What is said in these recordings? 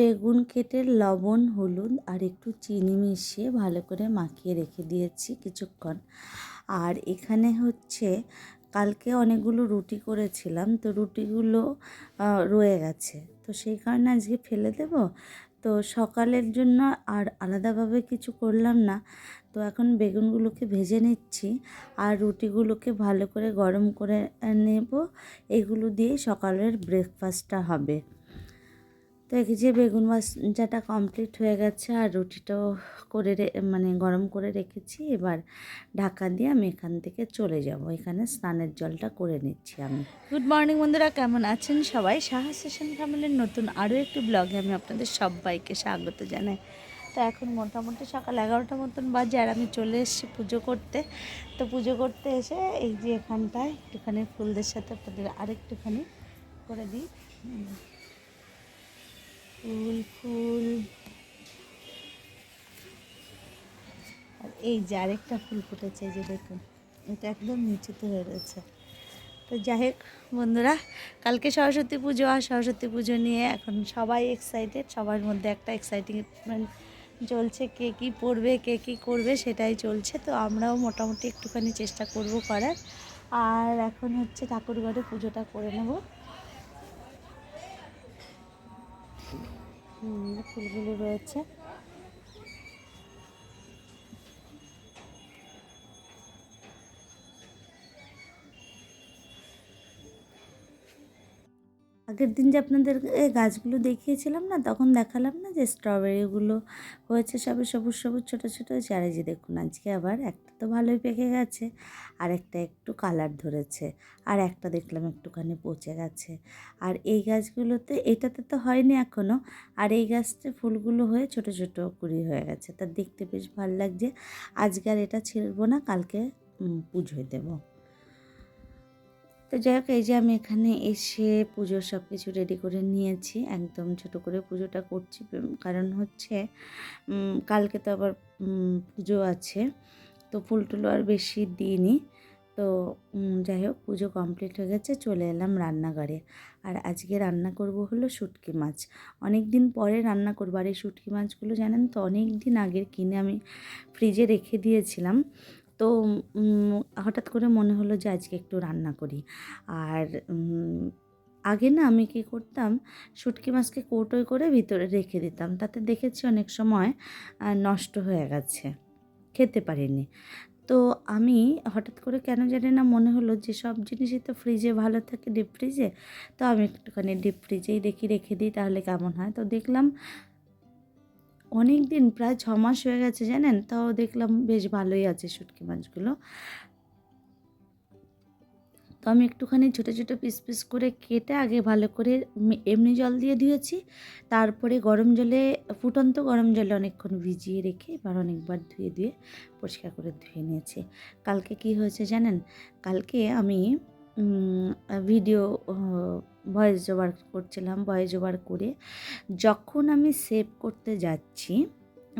বেগুন কেটে লবণ, হলুদ আর একটু চিনি মিশিয়ে ভালো করে মাখিয়ে রেখে দিয়েছি কিছুক্ষণ। আর এখানে হচ্ছে কালকে অনেকগুলো রুটি করেছিলাম, তো রুটিগুলো রয়ে গেছে। তো সেই কারণে আজকে ফেলে দেব। তো সকালের জন্য আর আলাদাভাবে কিছু করলাম না। তো এখন বেগুনগুলোকে ভেজে নিচ্ছি আর রুটিগুলোকে ভালো করে গরম করে নেব। এগুলো দিয়ে সকালের ব্রেকফাস্টটা হবে। তো এই যে বেগুন ভাজাটা কমপ্লিট হয়ে গেছে আর রুটিটাও করে মানে গরম করে রেখেছি। এবার ঢাকা দিয়ে আমি এখান থেকে চলে যাব। এখানে স্নানের জলটা করে নিচ্ছি আমি। গুড মর্নিং বন্ধুরা, কেমন আছেন সবাই? সাহা সেশন ফ্যামিলির নতুন আরও একটি ব্লগে আমি আপনাদের সবাইকে স্বাগত জানাই। তো এখন মোটামুটি সকাল এগারোটা মতন বাজে আর আমি চলে এসেছি পুজো করতে। তো পুজো করতে এসে এই যে এখানটায় একটুখানি ফুলদের সাথে আপনাদের আরেকটুখানি করে দিই। ফুল ফুল। আর এই যে আরেকটা ফুল ফুটেছে যে দেখুন, এটা একদম নিচেতে হয়ে রয়েছে। তো যাই হোক, বন্ধুরা, কালকে সরস্বতী পুজো, আর সরস্বতী পুজো নিয়ে এখন সবাই এক্সাইটেড সবার মধ্যে একটা এক্সাইটিংমেন্ট চলছে, কে কী পড়বে, কে কী করবে, সেটাই চলছে। তো আমরাও মোটামুটি একটুখানি চেষ্টা করব করার। আর এখন হচ্ছে ঠাকুরঘরে পুজোটা করে নেব। ফুলগুলো রয়েছে। আগের দিন যে আপনাদের গাছগুলো দেখিয়েছিলাম না, তখন দেখালাম না যে স্ট্রবেরিগুলো হয়েছে সবে সবুজ সবুজ ছোটো ছোটো। হয়েছে যে দেখুন, আজকে আবার একটা তো ভালোই পেকে গেছে, আর একটা একটু কালার ধরেছে, আর একটা দেখলাম একটুখানি পচে গেছে। আর এই গাছগুলোতে, এটাতে তো হয়নি এখনও আর এই গাছটা ফুলগুলো হয়ে ছোট ছোট কুড়ি হয়ে গেছে। তা দেখতে বেশ ভালো লাগছে। আজকে আর এটা ছিঁড়বো না, কালকে পুজোয় দেবো। তো যাই হোক, এই যে আমি এখানে এসে পুজোর সব কিছু রেডি করে নিয়েছি। একদম ছোট করে পুজোটা করছি কারণ হচ্ছে কালকে তো আবার পুজো আছে। তো ফুল টুলো আর বেশি দিইনি। তো যাই হোক, পুজো কমপ্লিট হয়ে গেছে, চলে এলাম রান্নাঘরে। আর আজকে রান্না করব হলো শুটকি মাছ। অনেক দিন পরে রান্না করব। আর এই শুটকি মাছগুলো জানেন তো অনেক দিন আগের কিনে আমি ফ্রিজে রেখে দিয়েছিলাম। তো হঠাৎ করে মনে হলো যে আজকে একটু রান্না করি। আর আগে না আমি কী করতাম, শুটকি মাছকে কৌটোয় করে ভিতরে রেখে দিতাম। তাতে দেখেছি অনেক সময় নষ্ট হয়ে গেছে। খেতে পারিনি। তো আমি হঠাৎ করে কেন জানি না মনে হলো যে সব জিনিসই তো ফ্রিজে ভালো থাকে ডিপ ফ্রিজে তো আমি একটুখানি ডিপ ফ্রিজেই দেখি, রেখে দিই, তাহলে কেমন হয়? তো দেখলাম অনেক দিন প্রায় ছ মাস হয়ে গেছে জানেন? তাও দেখলাম বেশ ভালোই আছে শুটকি মাছগুলো। তো আমি একটুখানি ছোটো ছোটো পিস পিস করে কেটে আগে ভালো করে এমনি জল দিয়ে দিয়েছি তারপরে গরম জলে, ফুটন্ত গরম জলে অনেকক্ষণ ভিজিয়ে রেখে এবার অনেকবার ধুয়ে ধুয়ে পরিষ্কার করে ধুয়ে নিয়েছি। কালকে কি হয়েছে জানেন? কালকে আমি ভিডিও ভয়েস ওভার করছিলাম ভয়েস ওভার করে যখন আমি সেভ করতে যাচ্ছি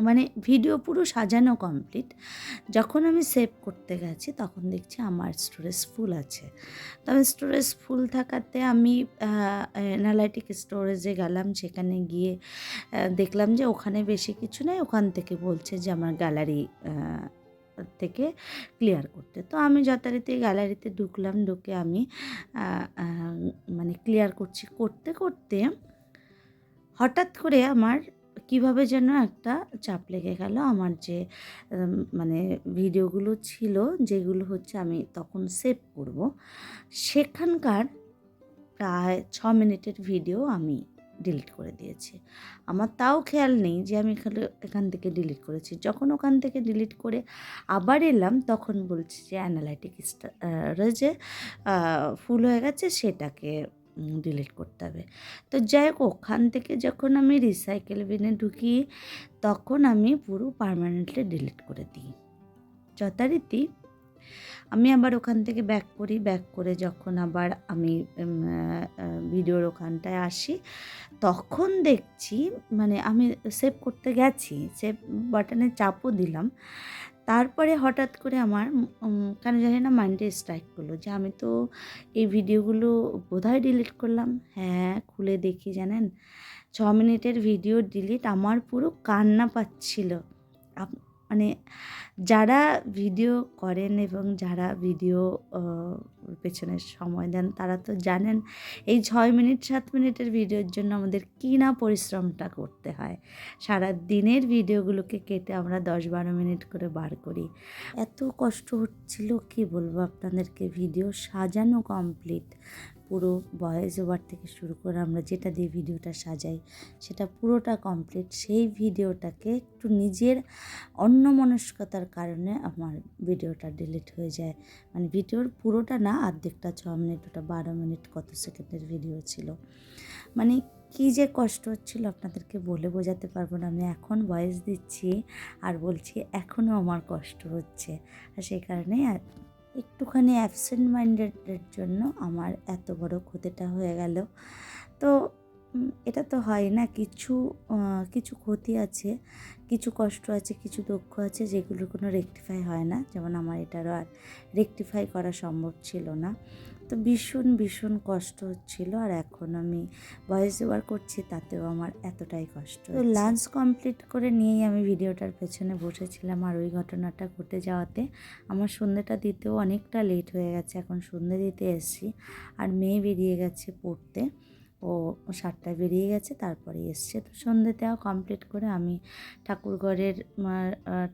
মানে ভিডিও পুরো সাজানো কমপ্লিট যখন আমি সেভ করতে গেছি তখন দেখছি আমার স্টোরেজ ফুল আছে। তবে স্টোরেজ ফুল থাকাতে আমি অ্যানালাইটিক স্টোরেজে গেলাম, সেখানে গিয়ে দেখলাম যে ওখানে বেশি কিছু নেই, ওখান থেকে বলছে যে আমার গ্যালারি থেকে ক্লিয়ার করতে। তো আমি যথারীতি গ্যালারিতে ঢুকলাম, ঢুকে আমি মানে ক্লিয়ার করছি। করতে করতে হঠাৎ করে আমার কীভাবে যেন একটা চাপ লেগে গেল। আমার যে মানে ভিডিওগুলো ছিল, যেগুলো হচ্ছে আমি তখন সেভ করব, সেখানকার প্রায় ছ মিনিটের ভিডিও আমি ডিলিট করে দিয়েছি। আমার তাও খেয়াল নেই যে আমি এখানে এখান থেকে ডিলিট করেছি। যখন ওখান থেকে ডিলিট করে আবার এলাম, তখন বলছি যে অ্যানালাইটিক যে ফুল হয়ে গেছে সেটাকে ডিলিট করতে হবে। তো যাই হোক, ওখান থেকে যখন আমি রিসাইকেল বিনে ঢুকি, তখন আমি পুরো পার্মানেন্টলি ডিলিট করে দিই। যথারীতি আমি আবার ওখান থেকে ব্যাক করি ব্যাক করে যখন আবার আমি ভিডিওর ওখানটায় আসি, তখন দেখছি মানে আমি সেভ করতে গেছি সেভ বাটনে চাপও দিলাম। তারপরে হঠাৎ করে আমার কেন জানি না মাইন্ডে স্ট্রাইক করল যে আমি তো এই ভিডিওগুলো বোধহয় ডিলিট করলাম। হ্যাঁ খুলে দেখি জানেন। ছ মিনিটের ভিডিও ডিলিট আমার পুরো কান্না পাচ্ছিল। মানে যারা ভিডিও করেন এবং যারা ভিডিও পেছনে সময় দেন, তারা তো জানেন এই ছয় মিনিট, সাত মিনিটের ভিডিওর জন্য আমাদের কী না পরিশ্রমটা করতে হয়। সারা দিনের ভিডিওগুলোকে কেটে আমরা দশ বারো মিনিট করে বার করি। এত কষ্ট হচ্ছিল, কি বলব আপনাদেরকে? ভিডিও সাজানো কমপ্লিট পুরো ভয়েস ওভার থেকে শুরু করে আমরা যেটা দিয়ে ভিডিওটা সাজাই, সেটা পুরোটা কমপ্লিট সেই ভিডিওটাকে একটু নিজের অন্যমনস্কতার কারণে আমার ভিডিওটা ডিলিট হয়ে যায়। মানে ভিডিওর পুরোটা না অর্ধেকটা ছ মিনিট ওটা বারো মিনিট কত সেকেন্ডের ভিডিও ছিল। মানে কী যে কষ্ট হচ্ছিল আপনাদেরকে বলে বোঝাতে পারব না। আমি এখন ভয়েস দিচ্ছি আর বলছি এখনও আমার কষ্ট হচ্ছে। আর সেই কারণে আর একটুখানি অ্যাবসেন্ট মাইন্ডেডের জন্য আমার এত বড় ক্ষতিটা হয়ে গেল। তো এটা তো হয় না। কিছু কিছু ক্ষতি আছে কিছু কষ্ট আছে কিছু দুঃখ আছে যেগুলো কোনো রেকটিফাই হয় না। যেমন আমার এটারও আর রেকটিফাই করা সম্ভব ছিল না। তো ভীষণ ভীষণ কষ্ট হচ্ছিল আর এখন আমি ভয়েস ওভার করছি তাতেও আমার এতটাই কষ্ট তো লাঞ্চ কমপ্লিট করে নিয়েই আমি ভিডিওটার পেছনে বসেছিলাম আর ওই ঘটনাটা ঘটে যাওয়াতে। আমার সন্ধ্যেটা দিতেও অনেকটা লেট হয়ে গেছে এখন সন্ধ্যে দিতে এসেছি। আর মেয়ে বেরিয়ে গেছে পড়তে। ও সাতটায় বেরিয়ে গেছে, তারপরে এসছে। তো সন্ধ্যেটাও কমপ্লিট করে আমি ঠাকুরঘরের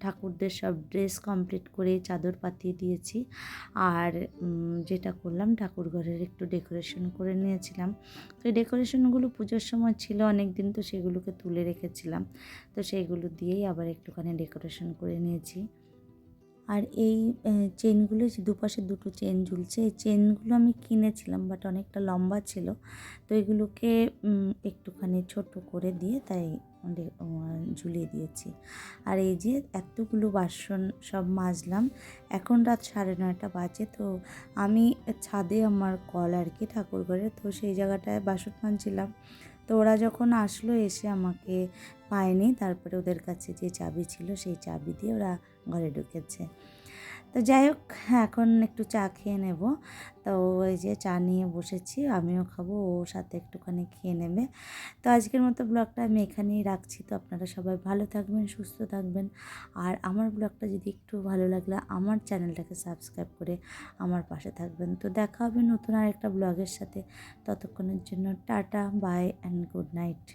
ঠাকুরদের সব ড্রেস কমপ্লিট করে চাদর পাতিয়ে দিয়েছি। আর যেটা করলাম, ঠাকুরঘরের একটু ডেকোরেশন করে নিয়েছিলাম। তো এই ডেকোরেশনগুলো পুজোর সময় ছিল অনেক দিন তো সেগুলোকে তুলে রেখেছিলাম। তো সেইগুলো দিয়েই আবার একটুখানি ডেকোরেশন করে নিয়েছি। আর এই চেনগুলো দুপাশে দুটো চেন ঝুলছে, এই চেনগুলো আমি কিনেছিলাম বাট অনেকটা লম্বা ছিল। তো এগুলোকে একটুখানি ছোট করে দিয়ে তাই ঝুলিয়ে দিয়েছি। আর এই যে এতগুলো বাসন সব মাজলাম, এখন রাত সাড়ে নয়টা বাজে, তো আমি ছাদে আমার কল আর কি ঠাকুর ঘরে তো সেই জায়গাটায় বাসন মাজছিলাম। তো ওরা যখন আসলো এসে আমাকে পায়নি, তারপরে ওদের কাছে যে চাবি ছিল সেই চাবি দিয়ে ওরা ঘরে ঢুকেছে। তো যাই হোক এখন একটু চা খেয়ে নেব। তো ওই যে চা নিয়ে বসেছি, আমিও খাব, ও সাথে একটুখানি খেয়ে নেবে। তো আজকের মতো ব্লগটা আমি এখানেই রাখছি। তো আপনারা সবাই ভালো থাকবেন, সুস্থ থাকবেন। আর আমার ব্লগটা যদি একটু ভালো লাগলে আমার চ্যানেলটাকে সাবস্ক্রাইব করে আমার পাশে থাকবেন। তো দেখা হবে নতুন আরেকটা ব্লগের সাথে। ততক্ষণের জন্য tata, bye and good night